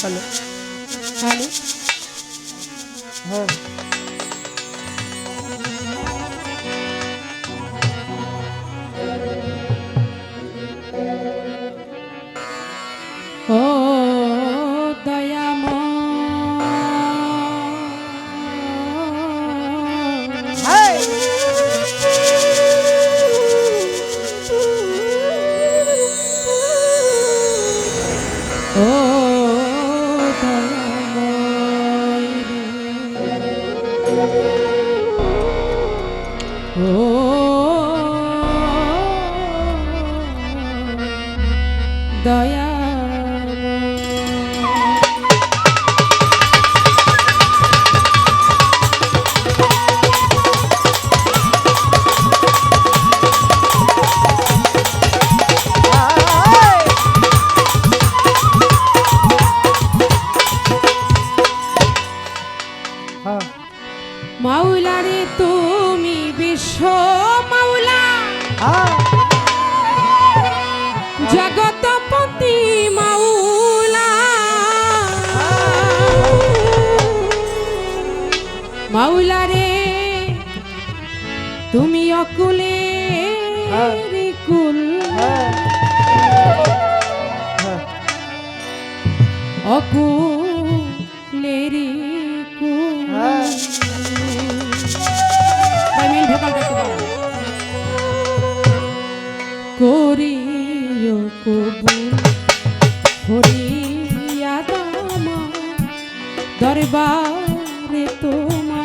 চলো। হ্যালো হ্যাঁ। মাউলা রে তুমি অকুলে হ্যাঁ। কুল। হ্যাঁ। অকুলেরি কুল। হ্যাঁ। করিও দরবারে তোমার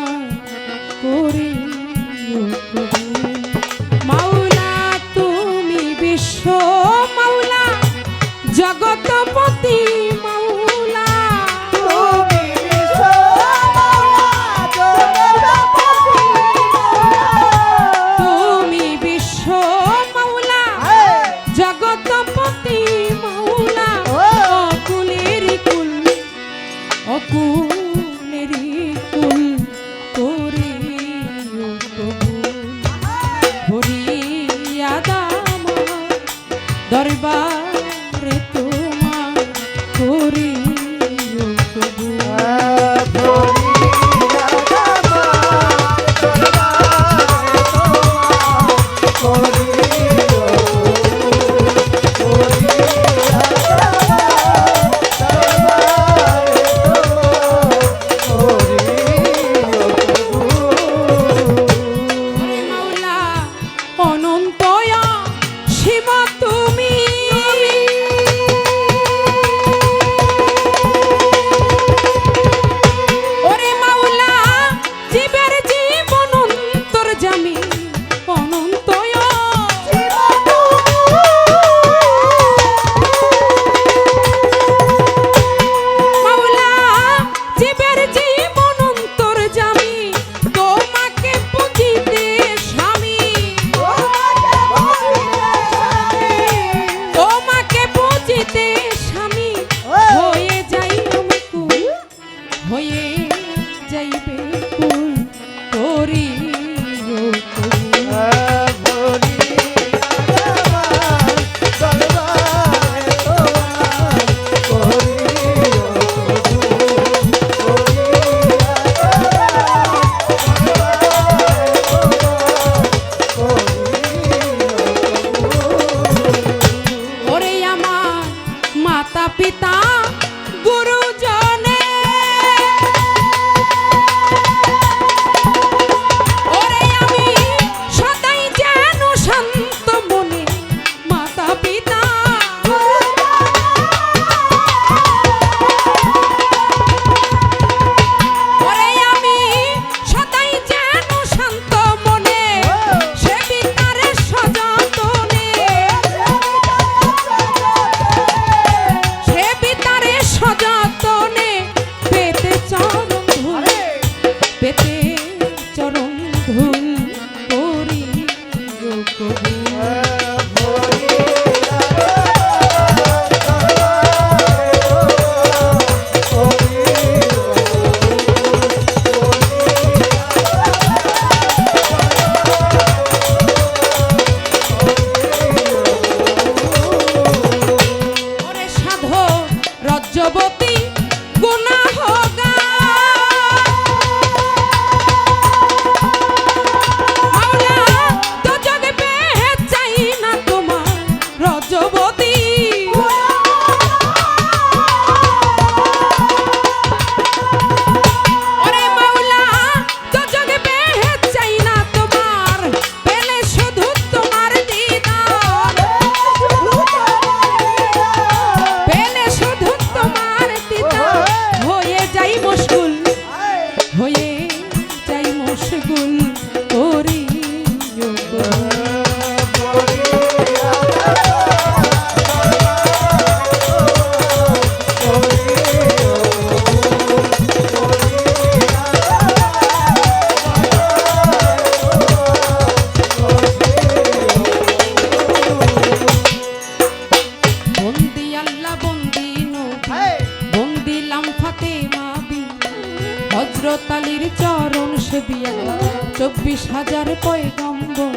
হাজার পয়গম্বর।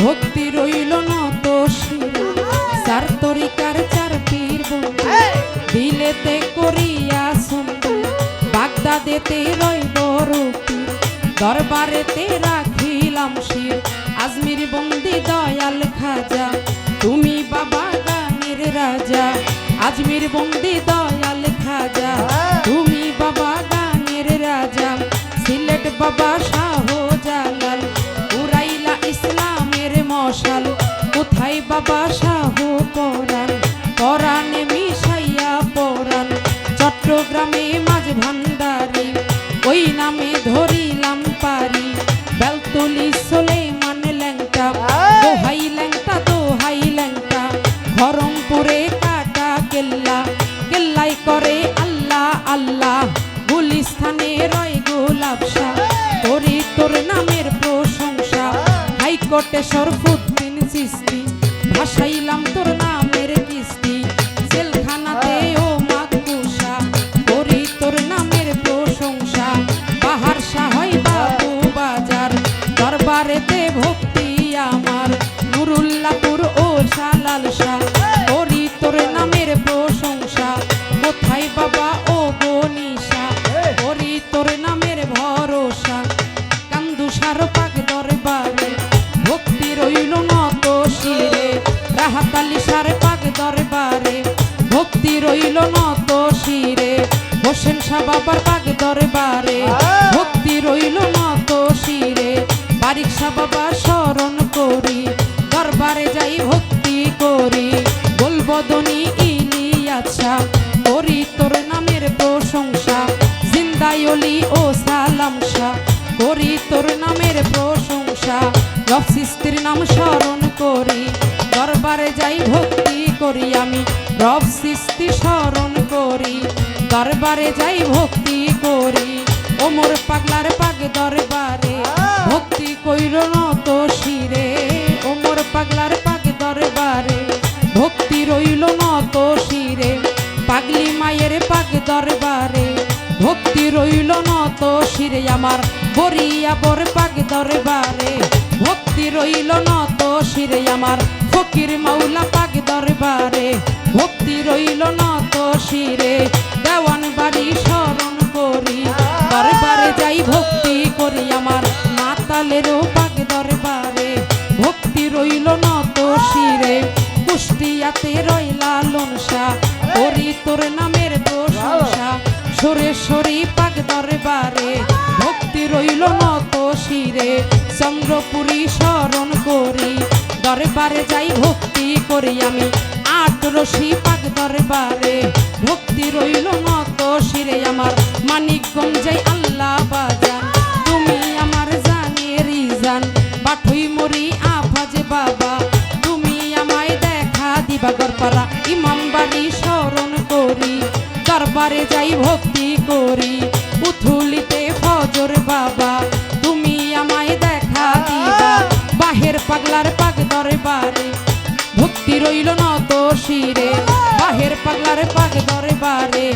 ভক্তি রইল নত শিরা চার তরিকার চার পীর বন্ধু দিলেতে করিয়া সুন্দর বাগদাদেতে রইল রূপী। দরবারেতে রাখিলাম শির। আজমির বন্দি দয়াল খাজা। তুমি বাবা গানের রাজা। আজমির বন্দি দয়াল খাজা। তুমি ভান্ডারি ওই নামে ধরিলাম পারি। বেলতলি সোলেমান ল্যাংটা দোহাই ল্যাংটা দোহাই ল্যাংটা ধরমপুরে কাটা কেল্লা। কেল্লাই করে আল্লাহ আল্লাহ গুলিস্থানে রয় গোলাপসা করি তোর নামের প্রশংসা হাইকোর্টে সরফুদ্দিন সৃষ্টি। ভাসাইলাম তোর নামের শাহ বাবা, স্মরণ করি, দরবারে যাই ভক্তি করি। বলবদনি ইলিয়াছা করি তোর নামের প্রশংসা জিন্দায়লি ও সালাম শাহ। করি তোর নামের প্রশংসা, রব সৃষ্টির নাম স্মরণ করি। দরবারে যাই ভক্তি করি আমি, রব সৃষ্টি স্মরণ করি। দরবারে যাই ভক্তি করি ওমর পাগলার পাগ দরবারে। কইর নত শিরে। ওমর পাগলার পাগ দরবারে, ভক্তি রইল নত শিরে। পাগলি মায়ের পাগ দরবারে, ভক্তি রইল নত শিরে। আমার বরিয়া বর পাগ দরবারে, ভক্তি রইল নত শিরে। আমার ফকির মাওলা পাগ দরবারে, ভক্তি রইল নত শিরে। দেওয়ান বাড়ি স্মরণ করি, দরবারে যাই ভক্তি করি। আমার মাতালেরও পাগ দরবারে ভক্তি রইল নত শিরে। কুষ্টিয়াতে রইলা লনসা করি তোর নামের প্রশংসা। সুরেশ্বরী পাক দরবারে ভক্তি রইল নত শিরে। চন্দ্রপুরী স্মরণ করি, দরবারে যাই ভক্তি করি আমি। আট রশি পাক দরবারে ভক্তি রইল নত শিরে আমার। মানিকগঞ্জে আল্লাহ বাজান, তুমি আমার পাঠুই মরি আফাজ বাবা, তুমি আমায় দেখা দিবা গরপারা ইমাম বাড়ি স্মরণ দরবারে যাই ভক্তি করি। উথুলিতে ফজর বাবা, তুমি আমায় দেখা দিবা। বাহের পাগলার পাগ দরবারে, ভক্তি রইল নত শিরে। বাহের পাগলার পাগ দরবারে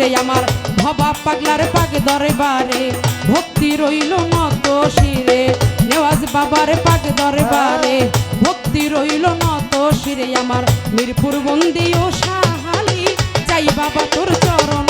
রে আমার ভবা পাগলার পাগ দরে বারে ভক্তি রইল মত শিরে। নেওয়াজ বাবার পাগ দরে বারে ভক্তি রইল মত শিরে। আমার মিরপুর বন্দি ও সাহালি চাই বাবা তোর চরণ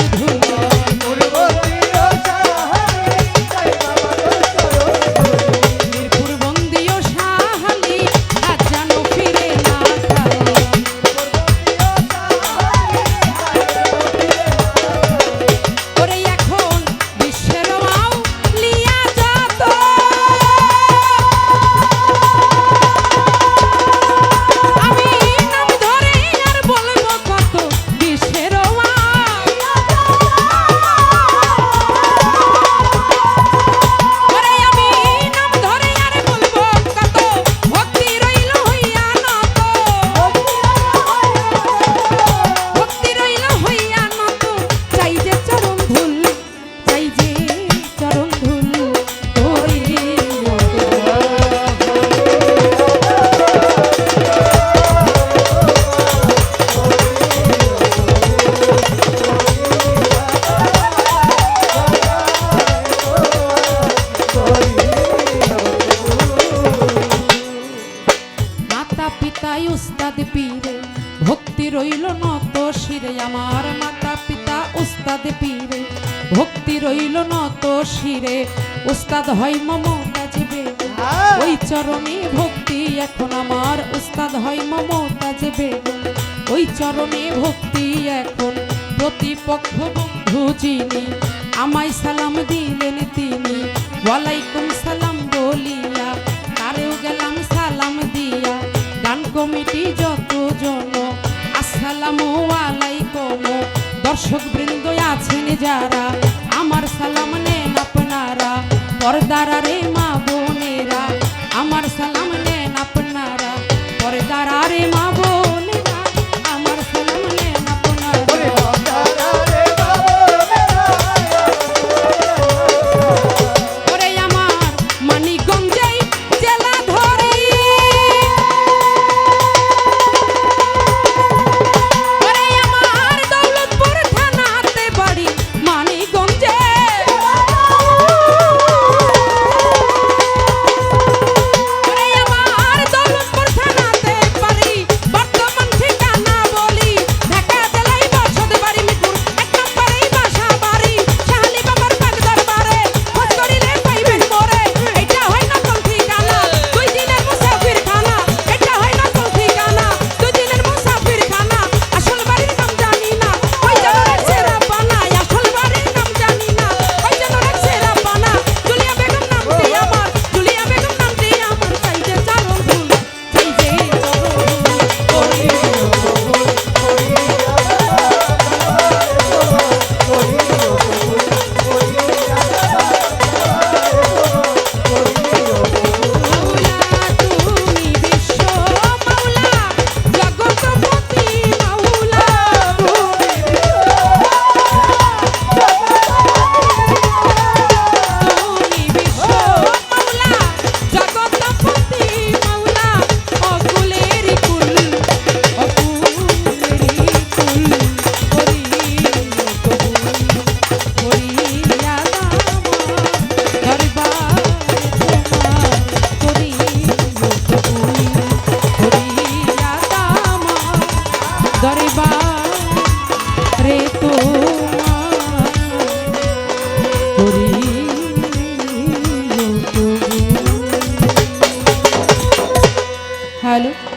পাখিরে উস্তাদ হয় মম তাজবে। হ্যাঁ। ওই চরণে ভক্তি এখন আমার উস্তাদ হয় মম তাজবে। ওই চরণে ভক্তি এখন প্রতিপক্ষ বন্ধু যিনি আমায় সালাম দিলেন তিনি। ওয়ালাইকুম সালাম বলিয়া তারেও গেলাম সালাম দিয়া। গান কমিটি যতজন আসসালামু আলাইকুম। দর্শক বৃন্দ আছেন যারা আমার সালাম নেই পরদারা রে মা বোনেরা আমার সালাম নেন আপনারা। পরদারা রে মা